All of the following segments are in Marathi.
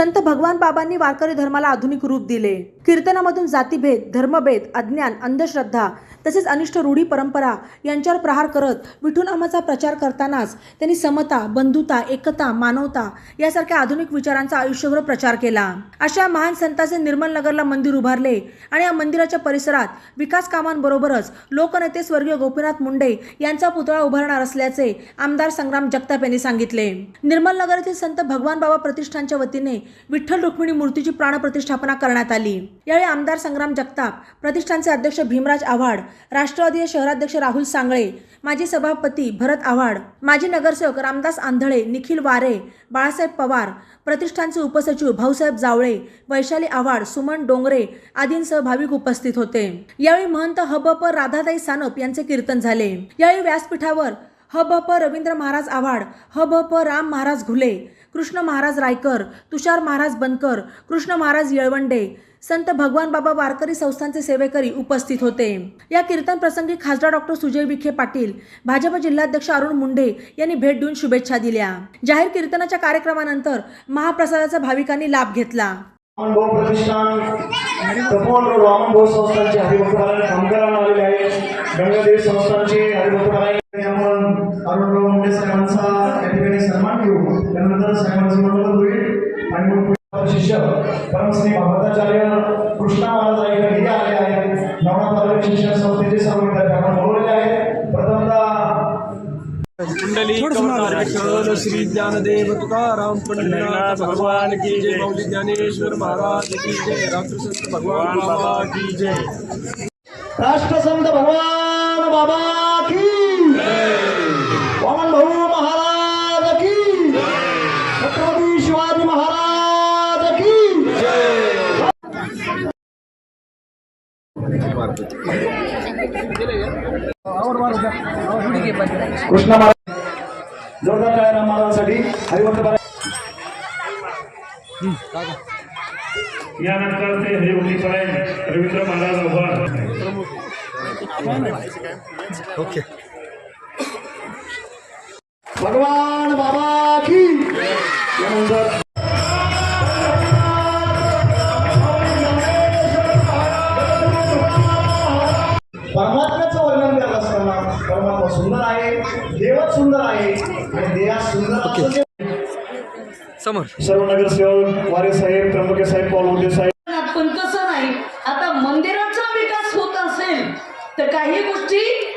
संत भगवान बाबांनी वारकरी धर्माला आधुनिक रूप दिले. कीर्तनामधून जातीभेद धर्मभेद अज्ञान अंधश्रद्धा तसेच अनिष्ट रूढी परंपरा यांच्यावर प्रहार करत विठूनामाचा प्रचार करतानाच त्यांनी समता बंधुता एकता मानवता यासारख्या आधुनिक विचारांचा आयुष्यभर प्रचार केला. अशा महान संताचे निर्मल नगरला मंदिर उभारले आणि या मंदिराच्या परिसरात विकास कामांबरोबरच लोकनेते स्वर्गीय गोपीनाथ मुंडे यांचा पुतळा उभारणार असल्याचे आमदार संग्राम जगताप यांनी सांगितले. निर्मल नगर येथील संत भगवान बाबा प्रतिष्ठानच्या वतीने विठ्ठल रुक्मिणी मूर्तीची प्राणप्रतिष्ठापना करण्यात आली. यावेळी आमदार संग्राम जगताप प्रतिष्ठानचे अध्यक्ष भीमराज आव्हाड राष्ट्रवादी शहराध्यक्ष राहुल सांगळे माजी सभापती भरत आव्हाड माजी नगरसेवक रामदास आंधळे निखिल वारे बाळासाहेब पवार प्रतिष्ठानचे उपसचिव भाऊसाहेब जावळे वैशाली आव्हाड सुमन डोंगरे आदींसह भाविक उपस्थित होते. यावेळी महंत हबप राधाताई सानप यांचे कीर्तन झाले. यावेळी व्यासपीठावर हबप रवींद्र महाराज आव्हाड हबप राम महाराज घुले कृष्ण महाराज रायकर तुषार महाराज बनकर कृष्ण महाराज येळवंडे संत भगवान बाबा वारकरी संस्थांचे सेवेकरी उपस्थित होते. या कीर्तन प्रसंगी खासदार डॉक्टर सुजय विखे पाटील भाजप जिल्हाध्यक्ष अरुण मुंडे यांनी भेट देऊन शुभेच्छा दिल्या. जाहीर कीर्तनाच्या कार्यक्रमानंतर महाप्रसादाचा भाविकांनी लाभ घेतला. मुंडे साहेबांचा या ठिकाणी सन्मान घेऊ त्यानंतर साहेबांचं होईल. आणि मग शिष्य परमश्री भागवताचार्य कृष्णा महाराज रायकर हे आले आहेत. नवनाथ तालुका शिक्षण संस्थेचे सर्व विद्यार्थी आपण बोलवलेले आहेत. प्रथमतः कुंडली श्री ज्ञानदेव तुकाराम पंडितनाथ भगवान की जय. मौली ज्ञानेश्वर महाराज की जय. रामकृष्ण भगवान बाबा की जय. राष्ट्रसंत भगवान बाबा की वामन भाऊ महाराज की छत्रपती शिवाजी महाराज की कृष्ण महाराज जोरदार काय राम महाराजांसाठी हरिभक्त महाराज यानंतर ते रवींद्र महाराज आव्हाड. भगवान बाबा की यानंतर परमात्म्याचं परमात्मा सुंदर आहे. देवच सुंदर आहे. आणि देहात सुंदर ते- सर्व नगरसेवक वारे साहेब त्र्यंबके साहेब पालवडे साहेब. पण तसं नाही. आता मंदिराचा विकास होत असेल तर काही गोष्टी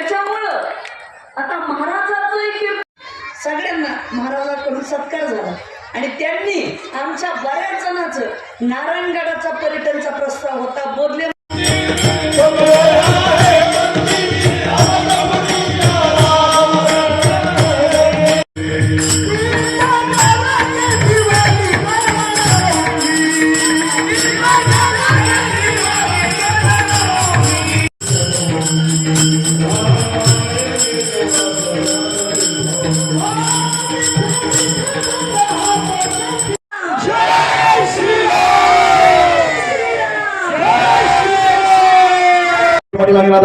त्याच्यामुळं आता महाराजाचं एक सगळ्यांना महाराजाकडून सत्कार झाला. आणि त्यांनी आमच्या बऱ्याच जणांचं नारायणगडाचा पर्यटनचा प्रस्ताव होता बोधले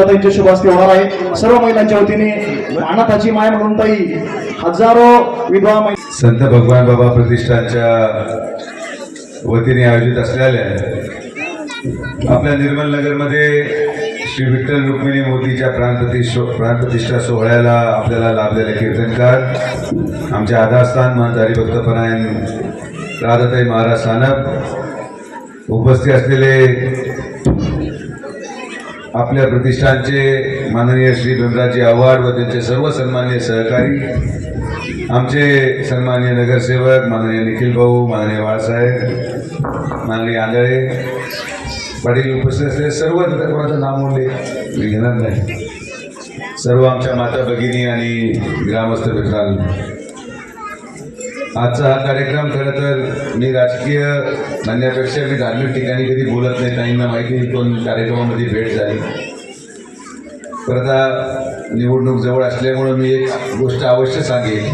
पाटील आणि शुभ होणार आहे सर्व महिलांच्या वतीने अनाथाची माय म्हणून ताई हजारो विधवा संत भगवान बाबा प्रतिष्ठानच्या वतीने आयोजित असलेल्या आपल्या निर्मल नगरमध्ये श्री विठ्ठल रुक्मिणी मूर्तीच्या प्राणप्रतिष्ठ प्राणप्रतिष्ठा सोहळ्याला आपल्याला लाभलेले कीर्तनकार आमचे आधारस्थान महंत हरिभक्तपरायण राधाताई महाराज सानप उपस्थित असलेले आपल्या प्रतिष्ठानचे माननीय श्री भीमराजी आव्हाड व त्यांचे सर्व सन्मान्य सहकारी आमचे सन्मान्य नगरसेवक माननीय निखिल भाऊ माननीय बाळासाहेब माननीय आंधळे पाटील उपस्थित असलेले सर्व कोणाचं नाव मोडले? मी घेणार नाही. सर्व आमच्या माता भगिनी आणि ग्रामस्थ मित्रांना आजचा हा कार्यक्रम खरं तर मी राजकीय म्हणण्यापेक्षा मी धार्मिक ठिकाणी कधी बोलत नाही काहींना माहिती दोन कार्यक्रमामध्ये भेट झाली. पण आता निवडणूक जवळ असल्यामुळं मी एक गोष्ट अवश्य सांगेन.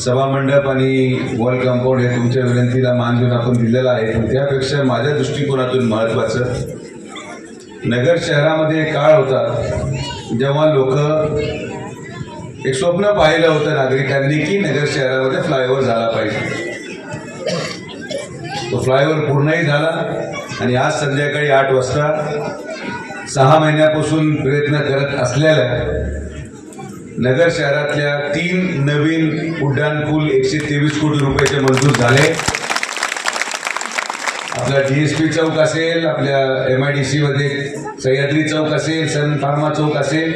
सभामंडप आणि वॉल कंपाऊंड हे तुमच्या विनंतीला मान देऊन आपण दिलेलं आहे पण त्यापेक्षा माझ्या दृष्टिकोनातून महत्त्वाचं नगर शहरामध्ये एक काळ होता जेव्हा लोक एक स्वप्न पाहिलं होतं नागरिकांनी की नगर शहरामध्ये फ्लायओव्हर झाला पाहिजे. तो फ्लायओव्हर पूर्णही झाला आणि आज संध्याकाळी आठ वाजता सहा महिन्यापासून प्रयत्न करत असलेल्या नगर शहरातल्या तीन नवीन उड्डाणपूल एकशे तेवीस कोटी रुपयाचे मंजूर झाले. आपला डी एस पी चौक असेल आपल्या एम आय डी सीमध्ये सह्याद्री चौक असेल सन फार्मा चौक असेल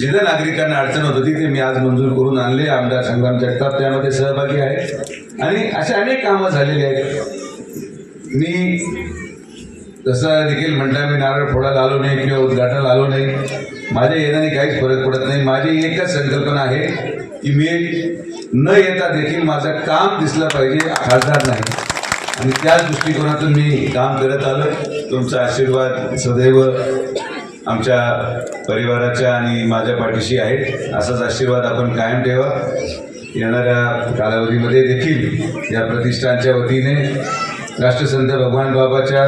जिथं नागरिकांना अडचण होत होती ते मी आज मंजूर करून आणले. आमदार संग्राम जगताप त्यामध्ये सहभागी आहेत. आणि असे अनेक कामं झालेली आहेत. मी तसं देखील म्हणता मी नारळ फोडायला आलो नाही किंवा उद्घाटनाला आलो नाही. माझ्या येण्याने काहीच फरक पडत नाही. माझी एकच संकल्पना आहे की मी न येता देखील माझं काम दिसलं पाहिजे खासदार नाही. आणि त्याच दृष्टिकोनातून मी काम करत आलो. तुमचा आशीर्वाद सदैव आमच्या परिवाराच्या आणि माझ्या पाठीशी आहे. असाच आशीर्वाद आपण कायम ठेवा. येणाऱ्या कालावधीमध्ये देखील या प्रतिष्ठानच्या वतीने राष्ट्रसंत भगवान बाबाच्या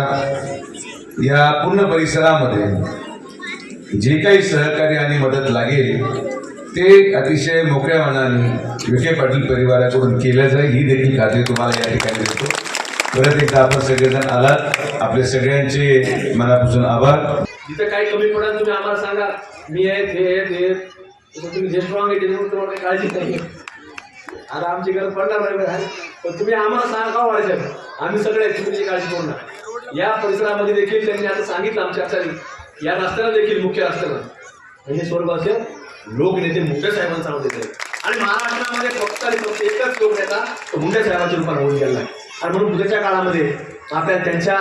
या पूर्ण परिसरामध्ये जे काही सहकार्य आणि मदत लागेल ते अतिशय मोकळ्या मनाने विखे पाटील परिवाराकडून केलं जाईल. ही देखील खात्री तुम्हाला या ठिकाणी परत एकदा आपण सगळेजण आलात. आपले सगळ्यांचे मनापासून आभार. तिथं काही कमी पडा तुम्ही आम्हाला सांगा. मी आहे हे आहे ते तुम्ही जे स्ट्रॉंग आहे त्याच्यामुळे तुम्हाला काही काळजी नाही. आता आमची गरज पडणार नाही पण तुम्ही आम्हाला सांगा का व्हायचं? आम्ही सगळे तुमची काळजी करू नका. या परिसरामध्ये देखील त्यांनी आता सांगितलं आमच्या आचार्य या रस्त्याला देखील मुख्य रस्त्याला हे. स्वर्ग असेल लोकनेते मुंडे साहेबांना होते आणि महाराष्ट्रामध्ये फक्त आणि फक्त एकच लोक नेता तो मुंडे साहेबांच्या रूपात होऊन गेला. आहे आणि म्हणून उद्याच्या काळामध्ये आपल्याला त्यांच्या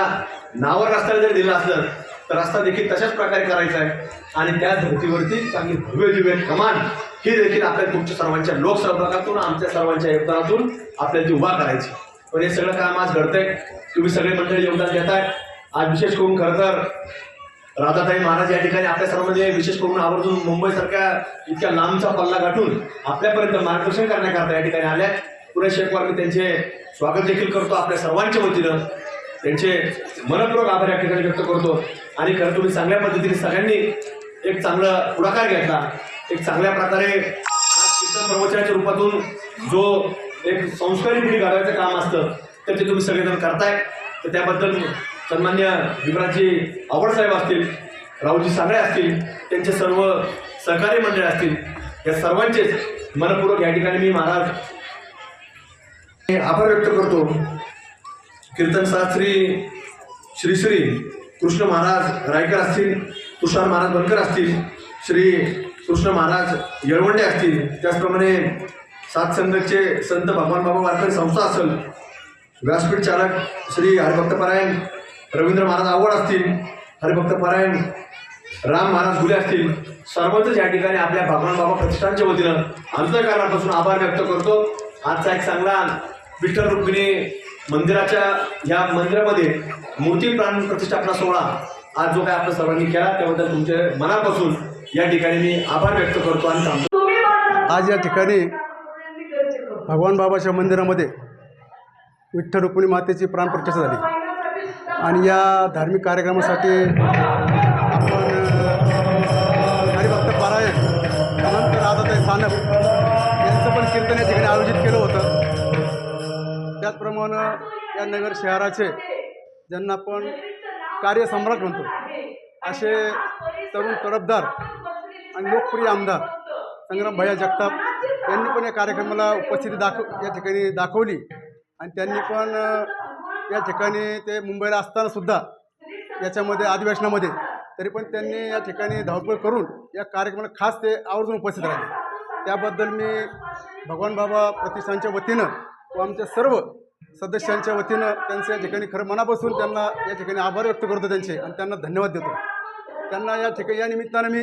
नावावर रस्त्याला जर दिलं असलं तर रस्ता देखील तशाच प्रकारे करायचा आहे. आणि त्या धर्तीवरती चांगली भव्य दिव्य कमान ही देखील आपल्या तुमच्या सर्वांच्या लोकसहभागातून आमच्या सर्वांच्या योगदानातून आपल्याला ती उभा करायची. पण हे सगळं काम आज घडतंय. तुम्ही सगळे मंडळी योगदान देत आज विशेष करून खरं तर राधाताई महाराज या ठिकाणी आपल्या सर्वांमध्ये विशेष करून आवर्जून मुंबईसारख्या इतक्या लांबचा पल्ला गाठून आपल्यापर्यंत मार्गदर्शन करण्याकरता या ठिकाणी आल्या. पुणे शेखवार मी त्यांचे स्वागत देखील करतो आपल्या सर्वांच्या वतीनं. त्यांचे मनपूर्वक आभार या ठिकाणी व्यक्त करतो. आणि खरं तुम्ही चांगल्या पद्धतीने सगळ्यांनी एक चांगलं पुढाकार घेतला. एक चांगल्या प्रकारे कीर्तन प्रवचनाच्या रूपातून जो एक संस्कारी पिढी घडवायचं काम असतं तर ते तुम्ही सगळेजण करताय. तर त्याबद्दल सन्मान्य विमराजी आवडसाहेब असतील राऊजी सांगळे असतील त्यांचे सर्व सहकारी मंडळ असतील या सर्वांचेच मनपूर्वक या ठिकाणी मी महाराज आभार व्यक्त करतो. कीर्तन शास्त्री श्री श्री कृष्ण महाराज रायकर असतील तुषार महाराज बनकर असतील श्री कृष्ण महाराज येळवंडे असतील त्याचप्रमाणे सात संघचे संत भगवान बाबा वारकरी संस्था असेल व्यासपीठ चालक श्री हरिभक्तपरायण रवींद्र महाराज आवड असतील हरिभक्तपरायण राम महाराज गुले असतील सर्वच या ठिकाणी आपल्या भगवान बाबा प्रतिष्ठानच्या वतीनं अंतकारणापासून आभार व्यक्त करतो. आजचा एक चांगला विठ्ठल रुक्मिणी मंदिराच्या या मंदिरामध्ये मूर्ती प्राण प्रतिष्ठापना सोहळा आज जो काय आपल्या सर्वांनी केला त्याबद्दल तुमचे मनापासून या ठिकाणी मी आभार व्यक्त करतो आणि सांगतो आज या ठिकाणी भगवान बाबाच्या मंदिरामध्ये विठ्ठल रुक्मिणी मातेची प्राण प्रतिष्ठा झाली. आणि या धार्मिक कार्यक्रमासाठी आपण हरिभक्त पारायण अनंत राधाताई सानप यांचं पण कीर्तन या ठिकाणी आयोजित केलं होतं. त्याचप्रमाणे या नगर शहराचे ज्यांना आपण कार्यसम्राट म्हणतो असे तरुण तडफदार आणि लोकप्रिय आमदार संग्राम भैया जगताप यांनी पण या कार्यक्रमाला उपस्थिती दाखव या ठिकाणी दाखवली. आणि त्यांनी पण या ठिकाणी ते मुंबईला असतानासुद्धा याच्यामध्ये अधिवेशनामध्ये तरी पण त्यांनी या ठिकाणी धावपळ करून या कार्यक्रमाला खास ते आवर्जून उपस्थित राहिले. त्याबद्दल मी भगवान बाबा प्रतिष्ठानच्या वतीनं व आमच्या सर्व सदस्यांच्या वतीनं त्यांचं या ठिकाणी खरं मनापासून त्यांना या ठिकाणी आभार व्यक्त करतो त्यांचे आणि त्यांना धन्यवाद देतो. त्यांना या ठिकाणी या निमित्तानं मी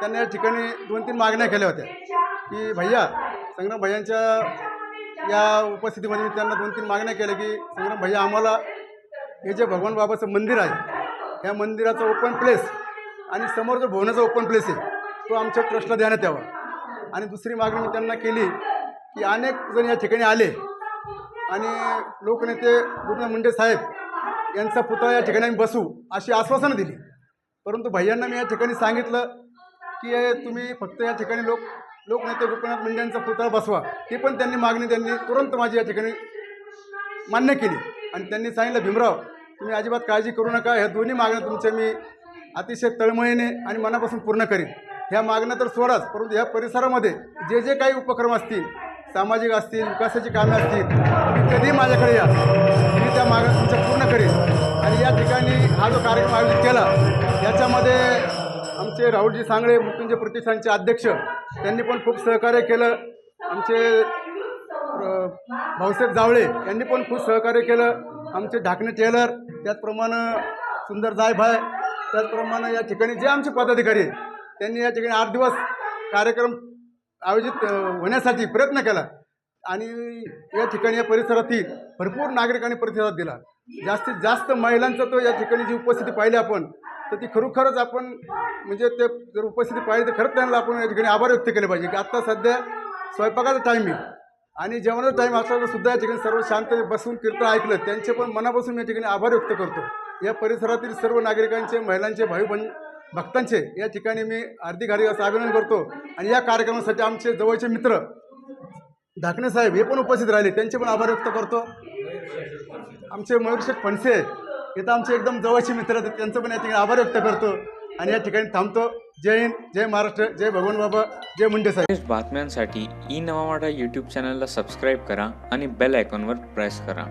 त्यांना या ठिकाणी दोन तीन मागण्या केल्या होत्या की भैया संग्राम भैयांच्या या उपस्थितीमध्ये मी त्यांना दोन तीन मागण्या केल्या की संग्राम भैया आम्हाला हे जे भगवान बाबाचं मंदिर आहे या मंदिराचं ओपन प्लेस आणि समोर जो भवनाचा ओपन प्लेस आहे तो आमच्या ट्रस्टला देण्यात यावा. आणि दुसरी मागणी मी त्यांना केली की अनेक जण या ठिकाणी आले आणि लोकनेते गोपीनाथ मुंडे साहेब यांचा पुतळा या ठिकाणी आम्ही बसू अशी आश्वासनं दिली. परंतु भैयांना मी या ठिकाणी सांगितलं की तुम्ही फक्त या ठिकाणी लोक लोकनेते गोपीनाथ मुंडे यांचा पुतळा बसवा. ती पण त्यांनी मागणी त्यांनी तुरंत माझी या ठिकाणी मान्य केली. आणि त्यांनी सांगितलं भीमराव तुम्ही अजिबात काळजी करू नका. ह्या दोन्ही मागण्या तुमच्या मी अतिशय तळमळीने आणि मनापासून पूर्ण करीन. ह्या मागण्या तर सोडाच परंतु ह्या परिसरामध्ये जे जे काही उपक्रम असतील सामाजिक असतील विकासाची कामे असतील तुम्ही कधीही माझ्याकडे या. मी त्या मागण्या तुमच्या पूर्ण करेन. आणि या ठिकाणी हा जो कार्यक्रम आयोजित केला याच्यामध्ये आमचे राहुलजी सांगळे मृत्युंजय प्रतिष्ठानचे अध्यक्ष त्यांनी पण खूप सहकार्य केलं. आमचे भाऊसाहेब जावळे यांनी पण खूप सहकार्य केलं. आमचे ढाकणे टेलर त्याचप्रमाणे सुंदर जायभाय त्याचप्रमाणे या ठिकाणी जे आमचे पदाधिकारी आहेत त्यांनी या ठिकाणी आठ दिवस कार्यक्रम आयोजित होण्यासाठी प्रयत्न केला. आणि या ठिकाणी या परिसरातील भरपूर नागरिकांनी प्रतिसाद दिला. जास्तीत जास्त महिलांचा तो या ठिकाणी जी उपस्थिती पाहिली आपण तर ती खरोखरच आपण म्हणजे ते जर उपस्थिती पाहिली तर खरंच त्यांना आपण या ठिकाणी आभार व्यक्त केले पाहिजे की आत्ता सध्या स्वयंपाकाचा टाईम आहे. आणि जेवणाचा टाईम असताना सुद्धा या ठिकाणी सर्व शांत बसून कीर्तन ऐकलं त्यांचे पण मनापासून या ठिकाणी आभार व्यक्त करतो. या परिसरातील सर्व नागरिकांचे महिलांचे भाई बन भक्तांचे या ठिकाणी मी हार्दिक हार्दिक असं अभिनंदन करतो. आणि या कार्यक्रमासाठी आमचे जवळचे मित्र ढाकणे साहेब हे पण उपस्थित राहिले. त्यांचे पण आभार व्यक्त करतो. आमचे मयूरशेठ फणसे हे तर आमचे एकदम जवळचे मित्र आहेत. त्यांचं पण या ठिकाणी आभार व्यक्त करतो. आणि या ठिकाणी थांबतो. जय हिंद जय महाराष्ट्र जय भगवान बाबा जय मुंडे साहेब. बातम्यांसाठी ई नवा यूट्यूब चॅनलला सबस्क्राईब करा आणि बेल आयकॉनवर प्रेस करा.